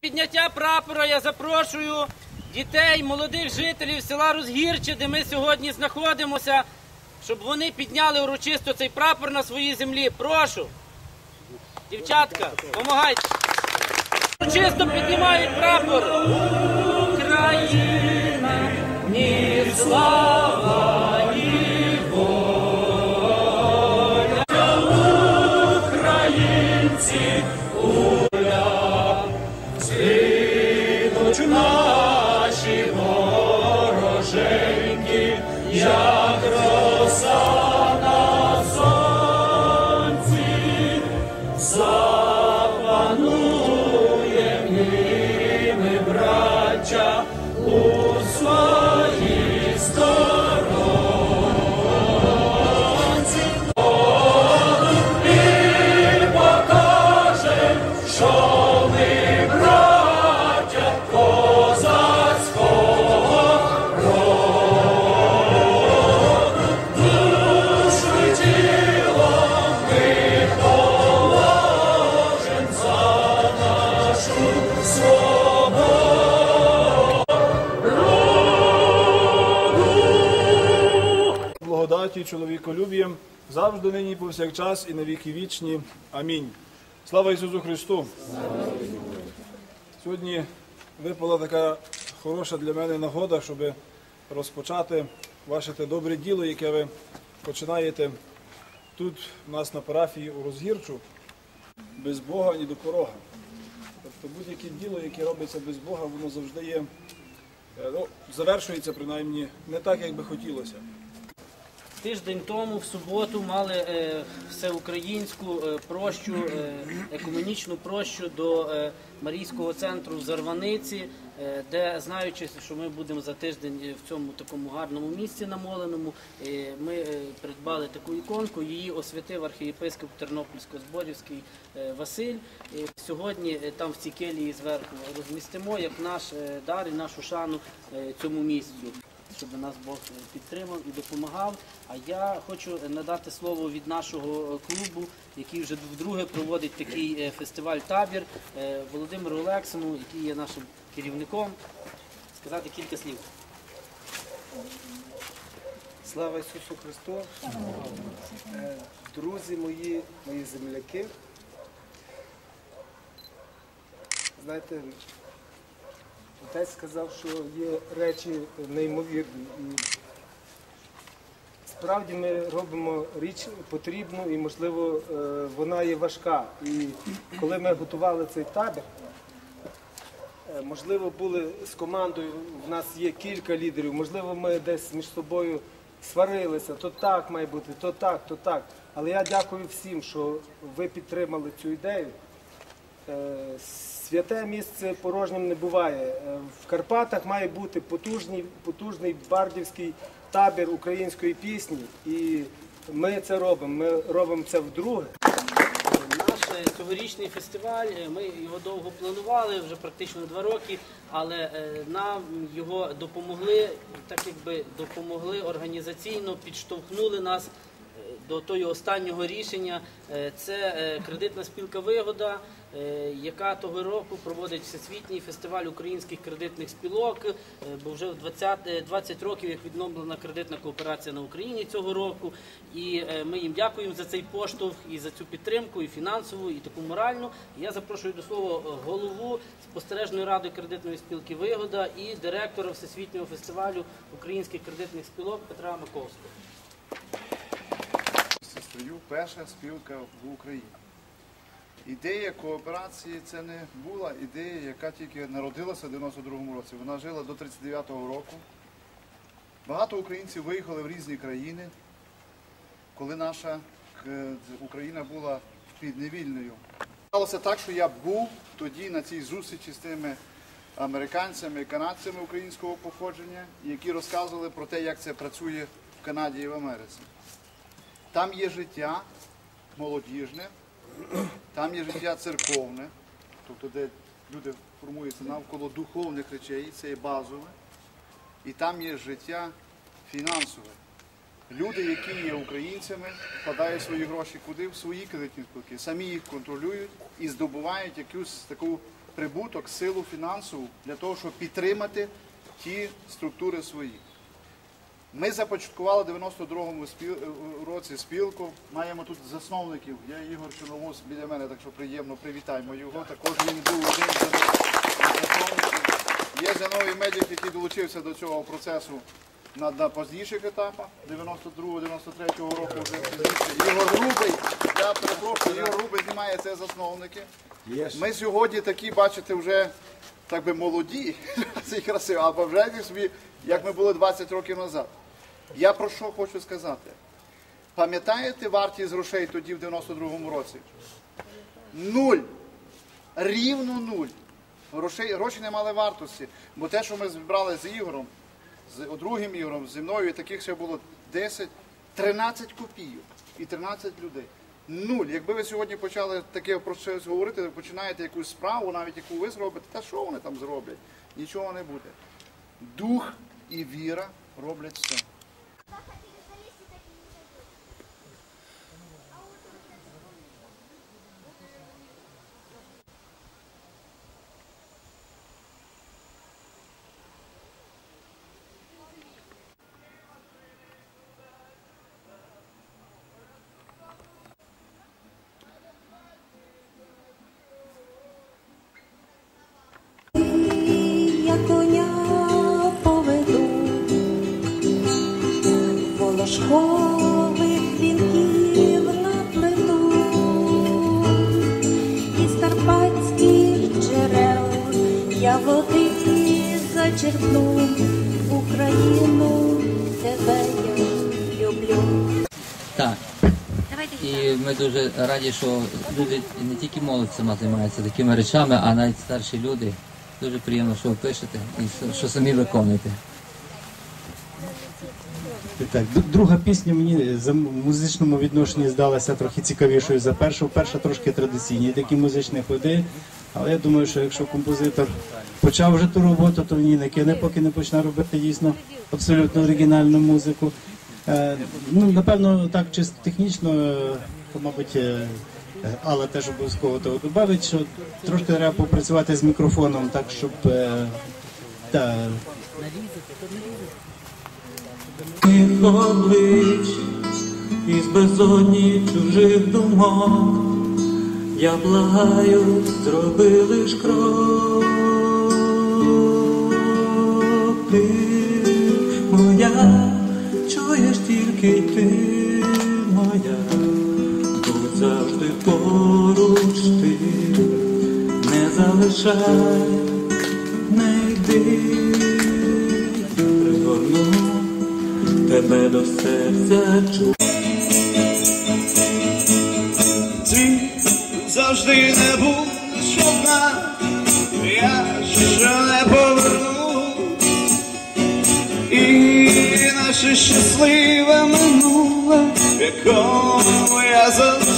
Підняття прапора я запрошую дітей, молодих жителів села Розгірче, де ми сьогодні знаходимося, щоб вони підняли урочисто цей прапор на своїй землі. Прошу. Дівчатка, допомагайте. Урочисто піднімають прапор. Україна, ні слава, як благодаті, чоловіколюбієм, завжди нині, повсякчас і на віки вічні. Амінь. Слава Ісусу Христу! Сьогодні випала така хороша для мене нагода, щоб розпочати ваше те добре діло, яке ви починаєте тут, у нас на парафії у Розгірчу, без Бога ні до порога. Тобто будь-яке діло, яке робиться без Бога, воно завжди є, е, ну, завершується принаймні не так, як би хотілося. Тиждень тому, в суботу, мали е, всеукраїнську е, прощу, е, екуменічну прощу до е, Марійського центру в Зарваниці, де, знаючи, що ми будемо за тиждень в цьому такому гарному місці намоленому, ми придбали таку іконку, її освятив архієпископ Тернопільсько-Зборівський Василь. Сьогодні там в цій келії зверху розмістимо як наш дар і нашу шану цьому місцю щоб нас Бог підтримав і допомагав. А я хочу надати слово від нашого клубу, який вже вдруге проводить такий е, фестиваль табір е, Володимиру Олексину, який є нашим керівником. Сказати кілька слів. Слава Ісусу Христу! Е, Друзі мої, мої земляки. Знаєте, отець сказав, що є речі неймовірні. І справді ми робимо річ потрібну і, можливо, е, вона є важка. І коли ми готували цей табір, Е, Можливо, були з командою, в нас є кілька лідерів, можливо, ми десь між собою сварилися, то так має бути, то так, то так. Але я дякую всім, що ви підтримали цю ідею. Е, Святе місце порожнім не буває. Е, В Карпатах має бути потужний, потужний бардівський табір української пісні. І ми це робимо. Ми робимо це вдруге. Наш е, цьогорічний фестиваль, ми його довго планували, вже практично два роки, але нам його допомогли, так якби допомогли організаційно, підштовхнули нас до того останнього рішення. Е, Це е, кредитна спілка Вигода, е, яка того року проводить всесвітній фестиваль українських кредитних спілок, бо вже в 20, е, 20 років як відновлена кредитна кооперація на Україні цього року. І ми їм дякуємо за цей поштовх і за цю підтримку, і фінансову, і таку моральну. Я запрошую до слова голову спостережної ради кредитної спілки Вигода і директора всесвітнього фестивалю українських кредитних спілок Петра Маковського. Стою перша спілка в Україні. Ідея кооперації це не була ідея, яка тільки народилася в 92-му році. Вона жила до 39-го року. Багато українців виїхали в різні країни, коли наша е, Україна була підневільною. Сталося так, що я був тоді на цій зустрічі з тими американцями і канадцями українського походження, які розказували про те, як це працює в Канаді і в Америці. Там є життя молодіжне, там є життя церковне, тобто де люди формуються навколо духовних речей, це є базове. І там є життя фінансове. Люди, які є українцями, вкладають свої гроші куди? В свої кредитні спілки, самі їх контролюють і здобувають якусь таку прибуток, силу фінансову для того, щоб підтримати ті структури свої. Ми започаткували в 92-му спіл... е, році спілку. Маємо тут засновників. Я Ігор Чорновоз біля мене, так що приємно привітаємо його. Також він був один з засновників. Є Зіновій Медік, який долучився до цього процесу на, на поздніших етапах 92-93 року. Вже пізніше. Ігор Грубий, я перепрошую, Ігор Грубий знімає це засновники. Ми сьогодні такі, бачите, вже так би молоді, це красиво, а бажайте собі, як ми були 20 років назад. Я про що хочу сказати? Пам'ятаєте вартість грошей тоді в 92-му році? Нуль. Рівно нуль. Грошей, гроші не мали вартості. Бо те, що ми збирали з Ігорем, з другим Ігорем, зі мною, і таких ще було 10, 13 копійок і 13 людей. Нуль. Якби ви сьогодні почали таке про щось говорити, починаєте якусь справу, навіть яку ви зробите, та що вони там зроблять? Нічого не буде. Дух і віра роблять все. Зачерпну Україну, тебе я люблю. Так. І ми дуже раді, що люди не тільки молодь сама займається такими речами, а навіть старші люди. Дуже приємно, що ви пишете і що самі виконуєте. Так, друга пісня мені за музичному відношенні здалася трохи цікавішою за першу. Перша трошки традиційні такі музичні ходи. Але я думаю, що якщо композитор почав вже ту роботу, то він не кине, поки не почне робити дійсно абсолютно оригінальну музику. Е, ну, напевно, так чисто технічно, е, то, мабуть, е, е, теж обов'язково того додавить, що трошки треба попрацювати з мікрофоном, так, щоб та, Тих облич із безодні чужих думок, я благаю, зроби лиш крок. Ти моя, чуєш тільки ти моя, будь завжди поруч ти, не залишай, не йди, пригорну тебе до серця чу. Завжди не був одна, я ще не поверну. І наше щасливе минуле, якому я залишу.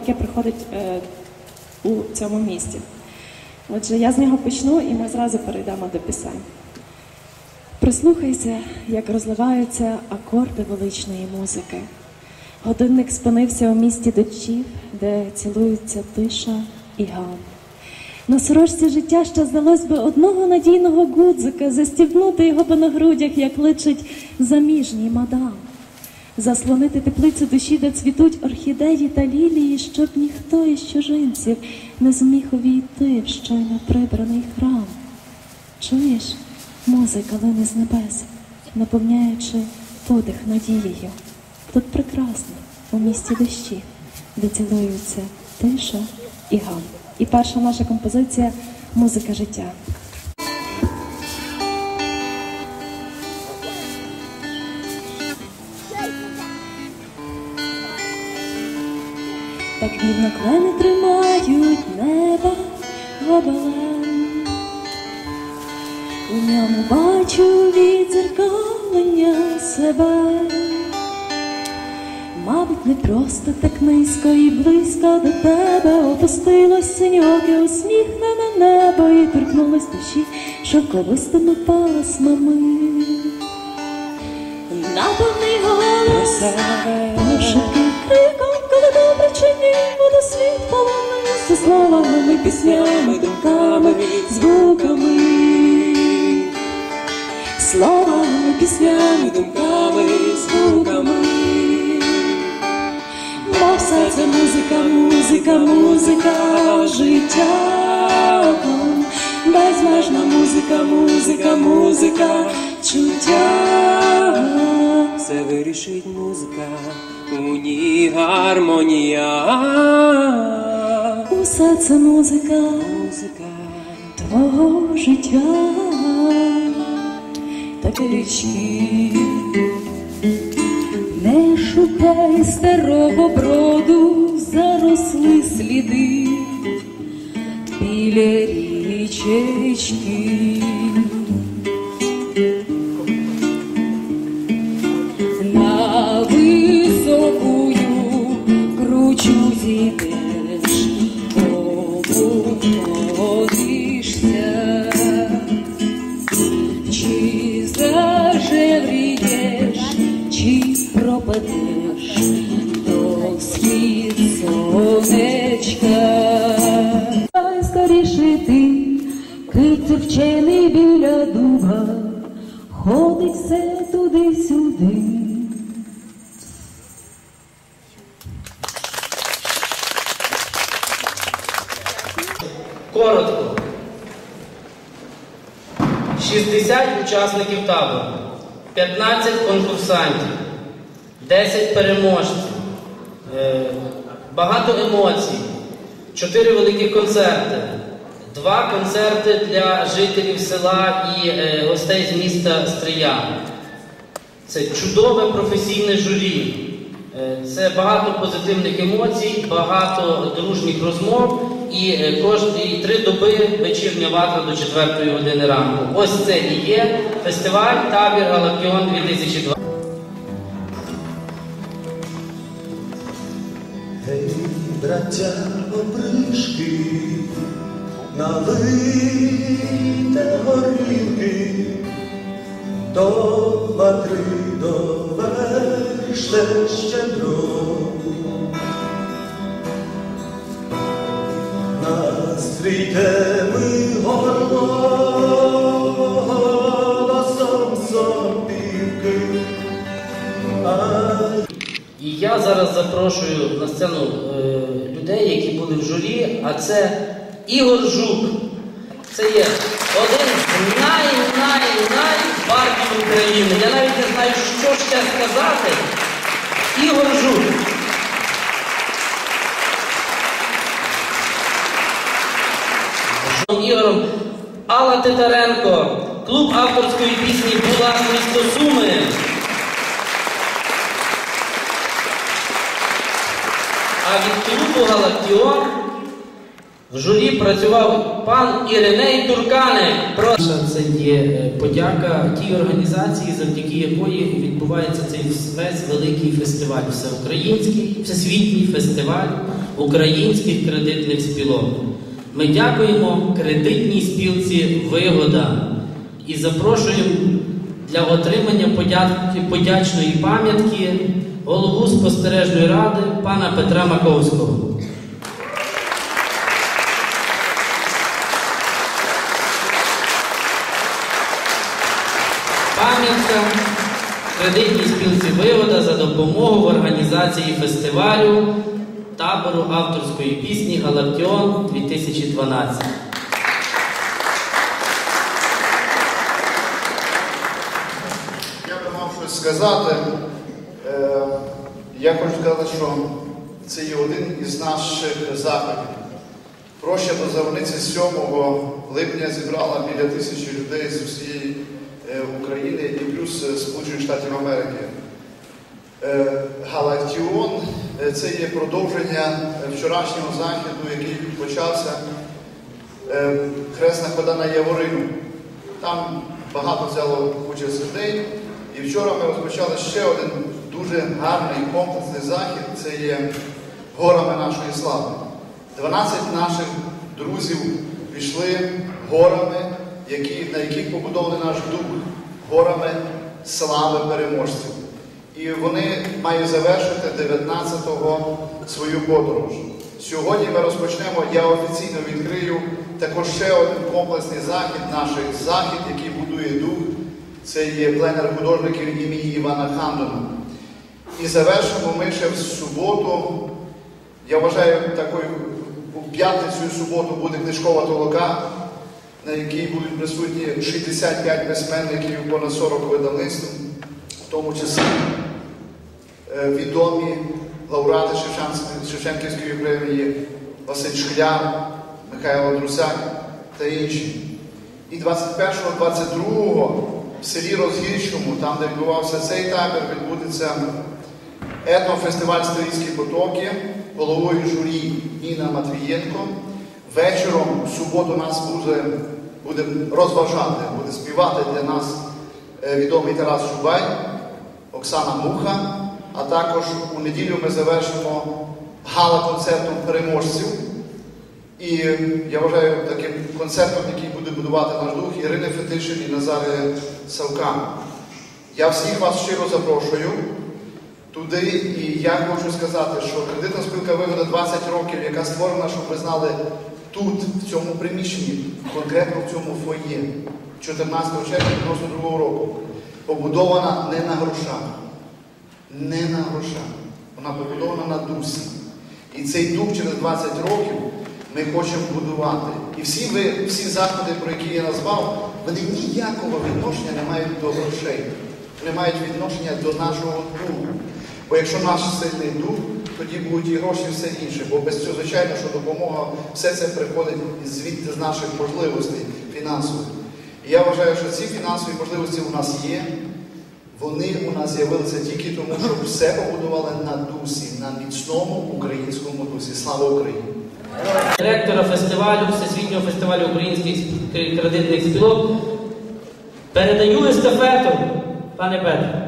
Яке приходить е, у цьому місті. Отже, я з нього почну і ми зразу перейдемо до пісень. Прислухайся, як розливаються акорди величної музики. Годинник спинився у місті дочів, де цілуються тиша і гам. На сорочці життя ще здалось би одного надійного гудзика, застібнути його би на грудях, як личить заміжній мадам заслонити теплицю душі, де цвітуть орхідеї та лілії, щоб ніхто із чужинців не зміг увійти в щойно прибраний храм. Чуєш, музика лине з небес, наповняючи подих надією. Тут прекрасно, у місті дощі, де цілуються тиша і гам. І перша наша композиція музика життя. Так вільно клени тримають неба гобелен. У ньому бачу від зеркал усвідомлення себе. Мабуть, не просто так низько і близько до тебе опустилось синьоке усміхнене небо і торкнулось душі шовковистими пасмами. Наповний голос буде світ полонився словами, піснями, думками, звуками, словами, піснями, думками, звуками. Бо все це музика, музика, музика життя. Безмежна музика, музика, музика, чуття. Все вирішить музика, у ній гармонія. Усе це музика, Музика, твого життя. Так річки, не шукай старого броду, заросли сліди біля річечки. Схід сонечка. Дай скоріше ти, кицю вчений біля дуба, ходить туди-сюди. Коротко. 60 учасників табору, 15 конкурсантів, 10 переможців, е, багато емоцій, 4 великі концерти, 2 концерти для жителів села і е, гостей з міста Стрия. Це чудове професійне журі. Е, Це багато позитивних емоцій, багато дружніх розмов і кожні три доби вечірня ватра до 4 години ранку. Ось це і є фестиваль табір Галактіон 2020. Браття опришки, налийте горілки, до ватри доверште щедро. Настрійте ми голосом сопівки, а І я зараз запрошую на сцену людей, які були в журі, а це Ігор Жук. Це є один з най-най-най бардів України. Я навіть не знаю, що ще сказати. Ігор Жук. З Ігорем Алла Титаренко, клуб авторської пісні Була місто Суми. А від Галактіон в журі працював пан Іриней. Прошу, це є е, подяка тій організації, завдяки якої відбувається цей весь великий фестиваль, всеукраїнський, всесвітній фестиваль українських кредитних спілок. Ми дякуємо кредитній спілці Вигода і запрошуємо для отримання подячної пам'ятки голову спостережної ради пана Петра Маковського. Кредитній спілці Вивода за допомогу в організації фестивалю табору авторської пісні Галактіон 2012. Я би мав щось сказати. Е, Я хочу сказати, що це є один із наших заходів. Проща до Завниці 7 липня зібрала біля тисячі людей з усієї е, України плюс е, Сполучених Штатів Америки. Е, Галактіон е, це є продовження вчорашнього заходу, який почався Хресна хода на Яворину. Там багато взяло участь людей, І вчора ми розпочали ще один дуже гарний комплексний захід. Це є горами нашої слави. 12 наших друзів пішли горами, які, на яких побудований наш дух, горами слави переможців. І вони мають завершити 19-го свою подорож. Сьогодні ми розпочнемо, я офіційно відкрию також ще один комплексний захід, наш захід, який будує дух. Це є пленер художників імені Івана Хандона. І завершимо ми ще в суботу. Я вважаю, такою у п'ятницю і суботу буде книжкова толока, на якій будуть присутні 65 письменників, понад 40 видавництв, в тому числі е, відомі лауреати Шевченківської премії Василь Шкляр, Михайло Друсяк та інші. І 21-22 в селі Розгірчому, там, де відбувався цей табір, відбудеться етнофестиваль Стрийські потоки, головою журі Інна Матвієнко. Вечором в суботу нас буде, буде розважати, буде співати для нас е, відомий Тарас Шубай, Оксана Муха, а також у неділю ми завершимо гала-концертом переможців. І я вважаю таким концертом, який буде будувати наш дух Ірини Фетишин і Назари Савка. Я всіх вас щиро запрошую туди, і я хочу сказати, що кредитна спілка вигода 20 років, яка створена, щоб ви знали тут, в цьому приміщенні, конкретно в цьому фоє, 14 червня 92 року, побудована не на грошах. Не на грошах. Вона побудована на дусі. І цей дух через 20 років ми хочемо будувати. І всі ви, всі заходи, про які я назвав, вони ніякого відношення не мають до грошей, не мають відношення до нашого духу. Бо якщо наш сильний дух, тоді будуть і гроші, і все інше. Бо без цього, звичайно, що допомога, все це приходить звідти з наших можливостей фінансових. І я вважаю, що ці фінансові можливості у нас є. Вони у нас з'явилися тільки тому, що все побудували на дусі, на міцному українському дусі. Слава Україні! Директора фестивалю, Всесвітнього фестивалю українських кредитних спілок. Передаю естафету, пане Петре.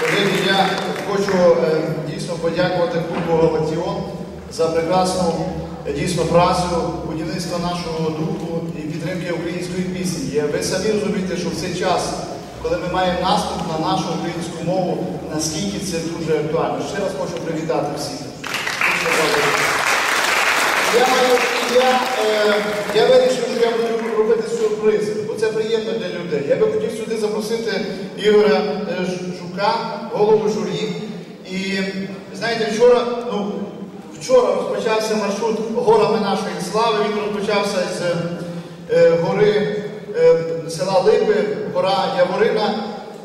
Колеги, я хочу е, дійсно подякувати клубу Галатіон за прекрасну е, дійсно працю будівництва нашого духу і підтримки української пісні. Ви самі розумієте, що в цей час, коли ми маємо наступ на нашу українську мову, наскільки це дуже актуально. Ще раз хочу привітати всіх. Я, я, е, я вирішив, що я буду робити сюрприз, бо це приємно для людей. Я би хотів сюди запросити Ігоря Жука, голову журі. І знаєте, вчора, ну, вчора розпочався маршрут горами нашої слави. Він розпочався з е, гори е, села Липи, гора Яворина,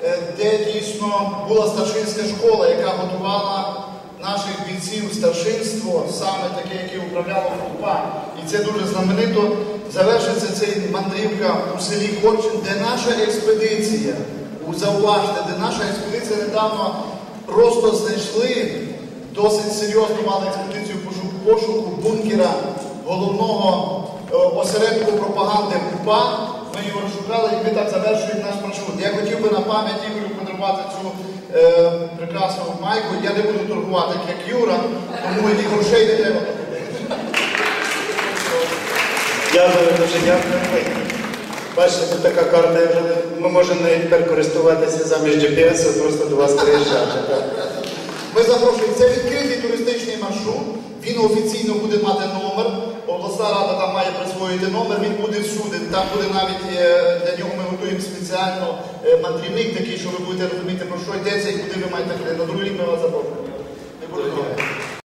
е, де дійсно була старшинська школа, яка готувала наших бійців старшинство, саме таке, яке управляло УПА. І це дуже знаменито. Завершиться цей мандрівка у селі Корчин, де наша експедиція, зауважте, де наша експедиція недавно просто знайшли досить серйозно мали експедицію пошуку, бункера головного е, осередку пропаганди УПА. Ми його розшукали і ми так завершуємо наш маршрут. Я хотів би на пам'ять Ігорю подарувати цю е, прекрасну майку. Я не буду торгувати, як Юра, тому і грошей не треба. Дякую, дуже дякую. Бачите, тут така карта, я вже не- ми можемо нею тепер користуватися замість GPS, просто до вас приїжджати. Ми запрошуємо. Це відкритий туристичний маршрут. Він офіційно буде мати номер. Обласна рада там має присвоїти номер, він буде всюди. Там буде навіть е, для нього ми готуємо спеціально е, мандрівник такий, що ви будете розуміти, про що йдеться і куди ви маєте ходити. На другий рік ми вас запрошуємо.